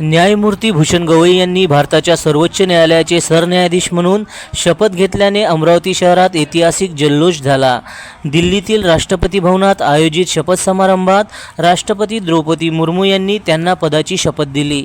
न्यायमूर्ती भूषण गवई यांनी भारताच्या सर्वोच्च न्यायालयाचे सरन्यायाधीश म्हणून शपथ घेतल्याने अमरावती शहरात ऐतिहासिक जल्लोष झाला. दिल्लीतील राष्ट्रपती भवनात आयोजित शपथ समारंभात राष्ट्रपती द्रौपदी मुर्मू यांनी त्यांना पदाची शपथ दिली.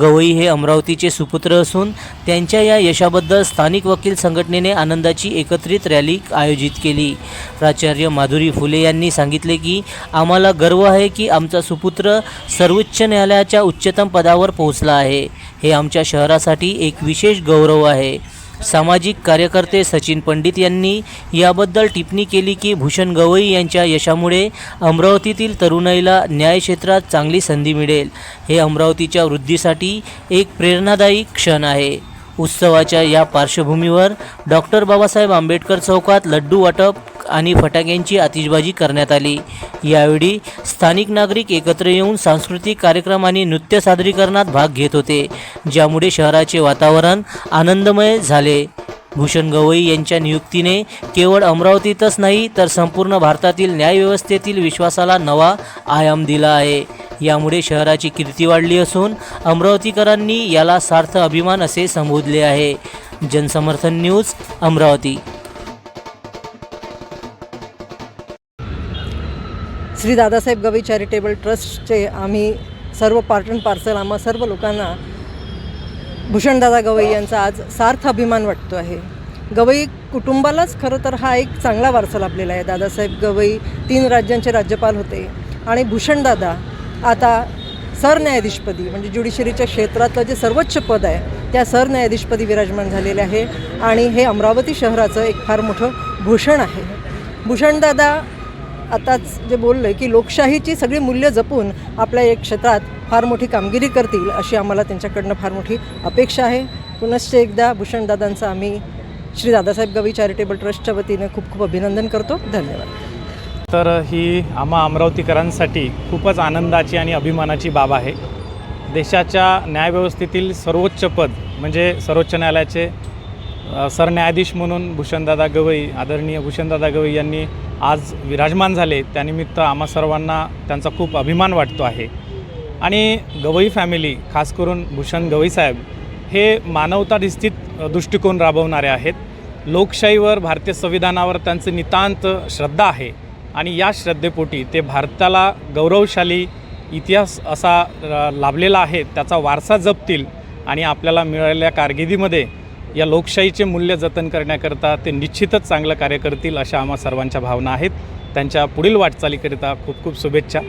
गवई हे अमरावतीचे सुपुत्र असून त्यांच्या या यशाबद्दल स्थानिक वकील संघटनेने आनंदाची एकत्रित रॅली आयोजित केली. प्राचार्य माधुरी फुले यांनी सांगितले की आम्हाला गर्व आहे की आमचा सुपुत्र सर्वोच्च न्यायालयाच्या उच्चतम पदावर पोहोचला आहे. हे आमच्या शहरासाठी एक विशेष गौरव आहे. सामाजिक कार्यकर्ते सचिन पंडित यांनी याबद्दल टिप्पणी केली की भूषण गवई यांच्या यशामुळे अमरावतीतील तरुणाईला न्याय क्षेत्रात चांगली संधी मिळेल. हे अमरावतीच्या वृद्धीसाठी एक प्रेरणादायी क्षण आहे. उत्सवाच्या या पार्श्वभूमीवर डॉक्टर बाबासाहेब आंबेडकर चौकात लड्डू वाटप आणि फटाक्यांची आतिषबाजी करण्यात आली. यावेळी स्थानिक नागरिक एकत्र येऊन सांस्कृतिक कार्यक्रम आणि नृत्य सादरीकरणात भाग घेत होते ज्यामुळे शहराचे वातावरण आनंदमय झाले. भूषण गवई यांच्या नियुक्तीने केवळ अमरावतीतच नाही तर संपूर्ण भारतातील न्यायव्यवस्थेतील विश्वासाला नवा आयाम दिला आहे. यामुळे शहराची कीर्ती वाढली असून अमरावतीकरांनी याला सार्थ अभिमान असे संबोधले आहे. जनसमर्थन न्यूज अमरावती. श्री दादासाहेब गवई चॅरिटेबल ट्रस्टचे आम्ही सर्व पार्ट अँड पार्सल आम्हा सर्व लोकांना भूषणदादा गवई यांचा आज सार्थ अभिमान वाटतो आहे. गवई कुटुंबालाच खरं तर हा एक चांगला वारसा लाभलेला आहे. दादासाहेब गवई तीन राज्यांचे राज्यपाल होते आणि भूषणदादा आता सरन्यायाधीशपदी म्हणजे ज्युडिशरीच्या क्षेत्रातलं जे सर्वोच्च पद आहे त्या सरन्यायाधीशपदी विराजमान झालेले आहे आणि हे अमरावती शहराचं एक फार मोठं भूषण आहे. भूषणदादा आताच जे बोललं की लोकशाहीची सगळी मूल्य जपून आपल्या एक क्षेत्रात फार मोठी कामगिरी करतील अशी आम्हाला त्यांच्याकडनं फार मोठी अपेक्षा आहे. पुनश्च एकदा भूषणदादांचं आम्ही श्री दादासाहेब गवी चॅरिटेबल ट्रस्टच्या वतीने खूप खूप अभिनंदन करतो. धन्यवाद. तर ही आम्हा अमरावतीकरांसाठी खूपच आनंदाची आणि अभिमानाची बाब आहे. देशाच्या न्यायव्यवस्थेतील सर्वोच्च पद म्हणजे सर्वोच्च न्यायालयाचे सरन्यायाधीश म्हणून भूषणदादा गवई आदरणीय भूषणदादा गवई यांनी आज विराजमान झाले त्यानिमित्त आम्हा सर्वांना त्यांचा खूप अभिमान वाटतो आहे. आणि गवई फॅमिली खास करून भूषण गवई साहेब हे मानवताधिष्ठित दृष्टिकोन राबवणारे आहेत. लोकशाहीवर भारतीय संविधानावर त्यांचं नितांत श्रद्धा आहे. आणि या श्रद्धेपोटी ते भारताला गौरवशाली इतिहास असा लाभलेला आहे त्याचा वारसा जपतील आणि आपल्याला मिळालेल्या कारकिर्दीमध्ये या लोकशाहीचे मूल्य जतन करण्याकरता ते निश्चितच चांगलं कार्य करतील अशा आम्हा सर्वांच्या भावना आहेत. त्यांच्या पुढील वाटचालीकरिता खूप खूप शुभेच्छा.